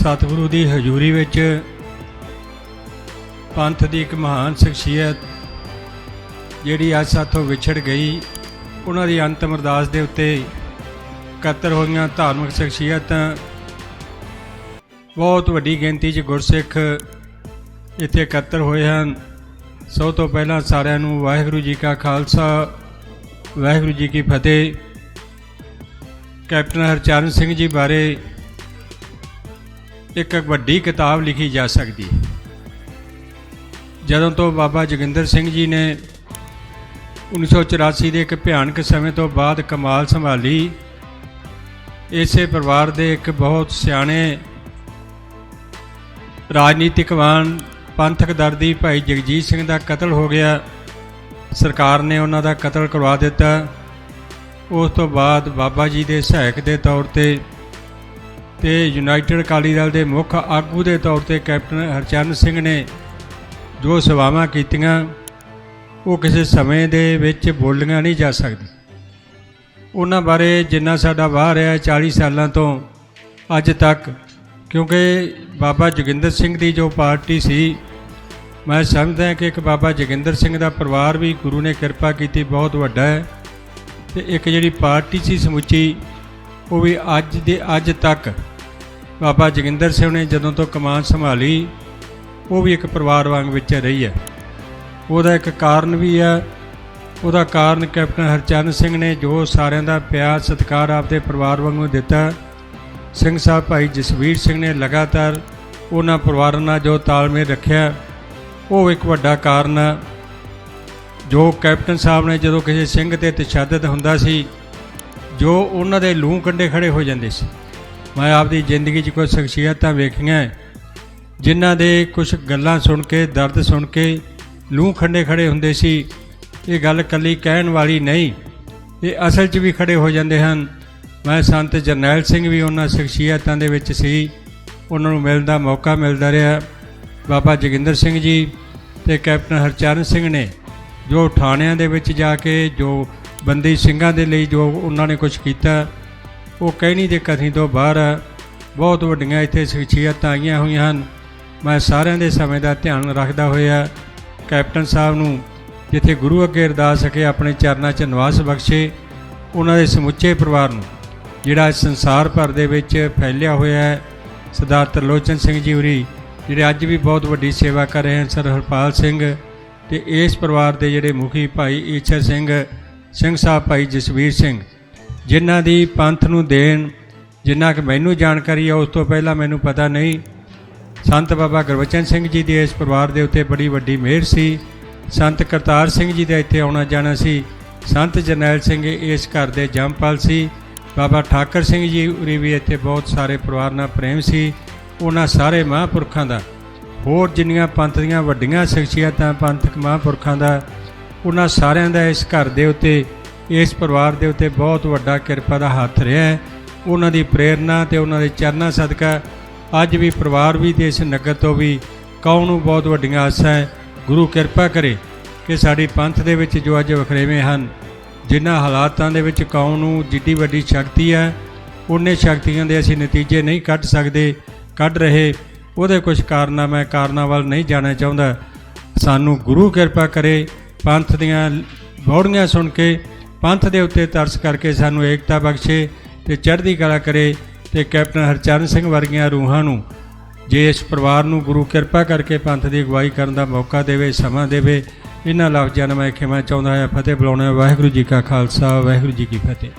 ਸਤਿਗੁਰੂ ਦੀ ਹਜ਼ੂਰੀ ਵਿੱਚ ਪੰਥ ਦੀ ਇੱਕ ਮਹਾਨ ਸ਼ਖਸੀਅਤ ਜਿਹੜੀ ਅੱਜ ਸਾਥੋਂ ਵਿਛੜ ਗਈ, ਉਹਨਾਂ ਦੀ ਅੰਤਮ ਅਰਦਾਸ ਦੇ ਉੱਤੇ ਇਕੱਤਰ ਹੋਈਆਂ ਧਾਰਮਿਕ ਸ਼ਖਸੀਅਤਾਂ। ਬਹੁਤ ਵੱਡੀ ਗਿਣਤੀ 'ਚ ਗੁਰਸਿੱਖ ਇੱਥੇ ਇਕੱਤਰ ਹੋਏ ਹਨ। ਸਭ ਤੋਂ ਪਹਿਲਾਂ ਸਾਰਿਆਂ ਨੂੰ ਵਾਹਿਗੁਰੂ ਜੀ ਕਾ ਖਾਲਸਾ, ਵਾਹਿਗੁਰੂ ਜੀ ਕੀ ਫਤਿਹ। ਕੈਪਟਨ ਹਰਚਰਨ ਸਿੰਘ ਜੀ ਬਾਰੇ ਇੱਕ ਵੱਡੀ ਕਿਤਾਬ ਲਿਖੀ ਜਾ ਸਕਦੀ ਹੈ। ਜਦੋਂ ਤੋਂ ਬਾਬਾ ਜੋਗਿੰਦਰ ਸਿੰਘ ਜੀ ਨੇ 1984 ਦੇ ਇੱਕ ਭਿਆਨਕ ਸਮੇਂ ਤੋਂ ਬਾਅਦ ਕਮਾਲ ਸੰਭਾਲੀ, ਇਸੇ ਪਰਿਵਾਰ ਦੇ ਇੱਕ ਬਹੁਤ ਸਿਆਣੇ ਰਾਜਨੀਤਿਕਵਾਨ ਪੰਥਕ ਦਰਦੀ ਭਾਈ ਜਗਜੀਤ ਸਿੰਘ ਦਾ ਕਤਲ ਹੋ ਗਿਆ। ਸਰਕਾਰ ਨੇ ਉਹਨਾਂ ਦਾ ਕਤਲ ਕਰਵਾ ਦਿੱਤਾ। ਉਸ ਤੋਂ ਬਾਅਦ ਬਾਬਾ ਜੀ ਦੇ ਸਹਾਇਕ ਦੇ ਤੌਰ ਤੇ ਤੇ ਯੂਨਾਈਟਿਡ ਅਕਾਲੀ ਦਲ ਦੇ ਮੁੱਖ ਆਗੂ ਦੇ ਤੌਰ ਤੇ ਕੈਪਟਨ ਹਰਚਰਨ ਸਿੰਘ ਨੇ ਜੋ ਸੇਵਾਵਾਂ ਕੀਤੀਆਂ, ਉਹ ਕਿਸੇ ਸਮੇਂ ਦੇ ਵਿੱਚ ਬੋਲੀਆਂ ਨਹੀਂ ਜਾ ਸਕਦੀ ਉਹਨਾਂ ਬਾਰੇ ਜਿੰਨਾ ਸਾਡਾ ਵਾਹ ਰਿਹਾ 40 ਸਾਲਾਂ ਤੋਂ, ਅੱਜ ਤੱਕ, ਕਿਉਂਕਿ ਬਾਬਾ ਜੋਗਿੰਦਰ ਸਿੰਘ ਦੀ ਜੋ ਪਾਰਟੀ ਸੀ, ਮੈਂ ਸਮਝਦਾ ਕਿ ਇੱਕ ਬਾਬਾ ਜੋਗਿੰਦਰ ਸਿੰਘ ਦਾ ਪਰਿਵਾਰ ਵੀ ਗੁਰੂ ਨੇ ਕਿਰਪਾ ਕੀਤੀ, ਬਹੁਤ ਵੱਡਾ ਹੈ। ਤੇ ਇੱਕ ਜਿਹੜੀ ਪਾਰਟੀ ਸੀ ਸਮੁੱਚੀ, ਉਹ ਵੀ ਅੱਜ ਦੇ ਅੱਜ ਤੱਕ ਬਾਬਾ ਜੋਗਿੰਦਰ ਸਿੰਘ ਨੇ ਜਦੋਂ ਤੋਂ ਕਮਾਨ ਸੰਭਾਲੀ, ਉਹ ਵੀ ਇੱਕ ਪਰਿਵਾਰ ਵਾਂਗ ਵਿੱਚ ਰਹੀ ਹੈ। ਉਹਦਾ ਇੱਕ ਕਾਰਨ ਵੀ ਹੈ। ਉਹਦਾ ਕਾਰਨ ਕੈਪਟਨ ਹਰਚਰਨ ਸਿੰਘ ਨੇ ਜੋ ਸਾਰਿਆਂ ਦਾ ਪਿਆਰ, ਸਤਿਕਾਰ ਆਪਦੇ ਪਰਿਵਾਰ ਵਾਂਗੂ ਦਿੱਤਾ। ਸਿੰਘ ਸਾਹਿਬ ਭਾਈ ਜਸਵੀਰ ਸਿੰਘ ਨੇ ਲਗਾਤਾਰ ਉਹਨਾਂ ਪਰਿਵਾਰਾਂ ਨਾਲ ਜੋ ਤਾਲਮੇਲ ਰੱਖਿਆ, ਉਹ ਇੱਕ ਵੱਡਾ ਕਾਰਨ ਹੈ। ਜੋ ਕੈਪਟਨ ਸਾਹਿਬ ਨੇ ਜਦੋਂ ਕਿਸੇ ਸਿੰਘ ਤੇ ਤਸ਼ੱਦਦ ਹੁੰਦਾ ਸੀ, ਜੋ ਉਹਨਾਂ ਦੇ ਲੂੰ ਕੰਡੇ ਖੜੇ ਹੋ ਜਾਂਦੇ ਸੀ। ਮੈਂ ਆਪਦੀ ਜ਼ਿੰਦਗੀ 'ਚ ਕੁਝ ਸ਼ਖਸੀਅਤਾਂ ਵੇਖੀਆਂ ਜਿਨ੍ਹਾਂ ਦੇ ਕੁਝ ਗੱਲਾਂ ਸੁਣ ਕੇ, ਦਰਦ ਸੁਣ ਕੇ ਲੂੰ ਖੰਡੇ ਖੜੇ ਹੁੰਦੇ ਸੀ। ਇਹ ਗੱਲ ਕੱਲੀ ਕਹਿਣ ਵਾਲੀ ਨਹੀਂ, ਇਹ ਅਸਲ 'ਚ ਵੀ ਖੜੇ ਹੋ ਜਾਂਦੇ ਹਨ। ਮੈਂ ਸੰਤ ਜਰਨੈਲ ਸਿੰਘ ਵੀ ਉਹਨਾਂ ਸ਼ਖਸੀਅਤਾਂ ਦੇ ਵਿੱਚ ਸੀ। ਉਹਨਾਂ ਨੂੰ ਮਿਲਣ ਦਾ ਮੌਕਾ ਮਿਲਦਾ ਰਿਹਾ। ਬਾਬਾ ਜੋਗਿੰਦਰ ਸਿੰਘ ਜੀ ਤੇ ਕੈਪਟਨ ਹਰਚਰਨ ਸਿੰਘ ਨੇ, ਜੋ ਥਾਣਿਆਂ ਦੇ ਵਿੱਚ ਜਾ ਕੇ, ਜੋ ਬੰਦੀ ਸਿੰਘਾਂ ਦੇ ਲਈ ਜੋ ਉਹਨਾਂ ਨੇ ਕੁਝ ਕੀਤਾ ਉਹ ਕਹਿਣੀ ਦੇ ਕਥਨੀ ਤੋਂ ਬਾਹਰ, ਬਹੁਤ ਵੱਡੀਆਂ ਇੱਥੇ ਸ਼ਖਸੀਅਤਾਂ ਆਈਆਂ ਹੋਈਆਂ ਹਨ। ਮੈਂ ਸਾਰਿਆਂ ਦੇ ਸਮੇਂ ਦਾ ਧਿਆਨ ਰੱਖਦਾ ਹੋਇਆ ਕੈਪਟਨ ਸਾਹਿਬ ਨੂੰ, ਜਿੱਥੇ ਗੁਰੂ ਅੱਗੇ ਅਰਦਾਸ ਸਕੇ ਆਪਣੇ ਚਰਨਾਂ 'ਚ ਨਿਵਾਸ ਬਖਸ਼ੇ ਉਹਨਾਂ ਦੇ ਸਮੁੱਚੇ ਪਰਿਵਾਰ ਨੂੰ, ਜਿਹੜਾ ਸੰਸਾਰ ਭਰ ਦੇ ਵਿੱਚ ਫੈਲਿਆ ਹੋਇਆ ਹੈ। ਸਰਦਾਰ ਤਰਲੋਚਨ ਸਿੰਘ ਜੀ ਹੋਰੀ, ਜਿਹੜੇ ਅੱਜ ਵੀ ਬਹੁਤ ਵੱਡੀ ਸੇਵਾ ਕਰ ਰਹੇ ਹਨ, ਸਰ ਹਰਪਾਲ ਸਿੰਘ ਤੇ ਇਸ ਪਰਿਵਾਰ ਦੇ ਜਿਹੜੇ ਮੁਖੀ ਭਾਈ ਈਸ਼ਰ ਸਿੰਘ ਸਿੰਘ ਸਾਹਿਬ ਭਾਈ ਜਸਵੀਰ ਸਿੰਘ ਜਿਨ੍ਹਾਂ ਦੀ ਪੰਥ ਨੂੰ ਦੇਣ ਜਿੰਨਾ ਕਿ ਮੈਨੂੰ ਜਾਣਕਾਰੀ ਹੈ ਉਸ ਤੋਂ ਪਹਿਲਾਂ ਮੈਨੂੰ ਪਤਾ ਨਹੀਂ। ਸੰਤ ਬਾਬਾ ਗੁਰਬਚਨ ਸਿੰਘ ਜੀ ਦੀ ਇਸ ਪਰਿਵਾਰ ਦੇ ਉੱਤੇ ਬੜੀ ਵੱਡੀ ਮਿਹਰ ਸੀ। ਸੰਤ ਕਰਤਾਰ ਸਿੰਘ ਜੀ ਦਾ ਇੱਥੇ ਆਉਣਾ ਜਾਣਾ ਸੀ। ਸੰਤ ਜਰਨੈਲ ਸਿੰਘ ਇਸ ਘਰ ਦੇ ਜੰਮਪਲ ਸੀ। ਬਾਬਾ ਠਾਕਰ ਸਿੰਘ ਜੀ ਉਰੀ ਵੀ ਇੱਥੇ ਬਹੁਤ ਸਾਰੇ ਪਰਿਵਾਰ ਨਾਲ ਪ੍ਰੇਮ ਸੀ। ਉਹਨਾਂ ਸਾਰੇ ਮਹਾਂਪੁਰਖਾਂ ਦਾ, ਹੋਰ ਜਿੰਨੀਆਂ ਪੰਥ ਦੀਆਂ ਵੱਡੀਆਂ ਸ਼ਖਸੀਅਤਾਂ, ਪੰਥਕ ਮਹਾਂਪੁਰਖਾਂ ਦਾ, ਉਹਨਾਂ ਸਾਰਿਆਂ ਦਾ ਇਸ ਘਰ ਦੇ ਉੱਤੇ ਇਸ ਪਰਿਵਾਰ ਦੇ ਉੱਤੇ ਬਹੁਤ ਵੱਡਾ ਕਿਰਪਾ ਦਾ ਹੱਥ ਰਿਹਾ ਹੈ। ਉਹਨਾਂ ਦੀ ਪ੍ਰੇਰਣਾ ਤੇ ਉਹਨਾਂ ਦੇ ਚਰਨਾਂ ਸਦਕਾ ਅੱਜ ਵੀ ਪਰਿਵਾਰ ਵੀ ਤੇ ਇਸ ਨਗਰ ਤੋਂ ਵੀ ਕੌਮ ਨੂੰ ਬਹੁਤ ਵੱਡੀਆਂ ਆਸਾਂ ਹੈ। ਗੁਰੂ ਕਿਰਪਾ ਕਰੇ ਕਿ ਸਾਡੀ ਪੰਥ ਦੇ ਵਿੱਚ ਜੋ ਅੱਜ ਵਖਰੇਵੇਂ ਹਨ, ਜਿਨ੍ਹਾਂ ਹਾਲਾਤਾਂ ਦੇ ਵਿੱਚ ਕੌਮ ਨੂੰ ਜਿੱਡੀ ਵੱਡੀ ਸ਼ਕਤੀ ਹੈ, ਉਹਨੇ ਸ਼ਕਤੀਆਂ ਦੇ ਅਸੀਂ ਨਤੀਜੇ ਨਹੀਂ ਕੱਢ ਸਕਦੇ, ਕੱਢ ਰਹੇ, ਉਹਦੇ ਕੁਝ ਕਾਰਨਾਂ ਮੈਂ ਕਾਰਨਾਂ ਵੱਲ ਨਹੀਂ ਜਾਣਾ ਚਾਹੁੰਦਾ। ਸਾਨੂੰ ਗੁਰੂ ਕਿਰਪਾ ਕਰੇ, ਪੰਥ ਦੀਆਂ ਬੌੜੀਆਂ ਸੁਣ ਕੇ ਪੰਥ ਦੇ ਉੱਤੇ ਤਰਸ ਕਰਕੇ ਸਾਨੂੰ ਏਕਤਾ ਬਖਸ਼ੇ ਤੇ ਚੜ੍ਹਦੀ ਕਲਾ ਕਰੇ ਤੇ ਕੈਪਟਨ ਹਰਚਰਨ ਸਿੰਘ ਵਰਗੀਆਂ ਰੂਹਾਂ ਨੂੰ, ਜੇ ਇਸ ਪਰਿਵਾਰ ਨੂੰ ਗੁਰੂ ਕਿਰਪਾ ਕਰਕੇ ਪੰਥ ਦੀ ਅਗਵਾਈ ਕਰਨ ਦਾ ਮੌਕਾ ਦੇਵੇ, ਸਮਾਂ ਦੇਵੇ, ਇਹਨਾਂ ਲਫ਼ਜ਼ਾਂ ਨਾਲ ਮੈਂ ਖਿਮਾ ਚਾਹੁੰਦਾ ਹਾਂ, ਫਤਿਹ ਬੁਲਾਉਣਾ ਵਾਹਿਗੁਰੂ ਜੀ ਕਾ ਖਾਲਸਾ, ਵਾਹਿਗੁਰੂ ਜੀ ਕੀ ਫਤਿਹ।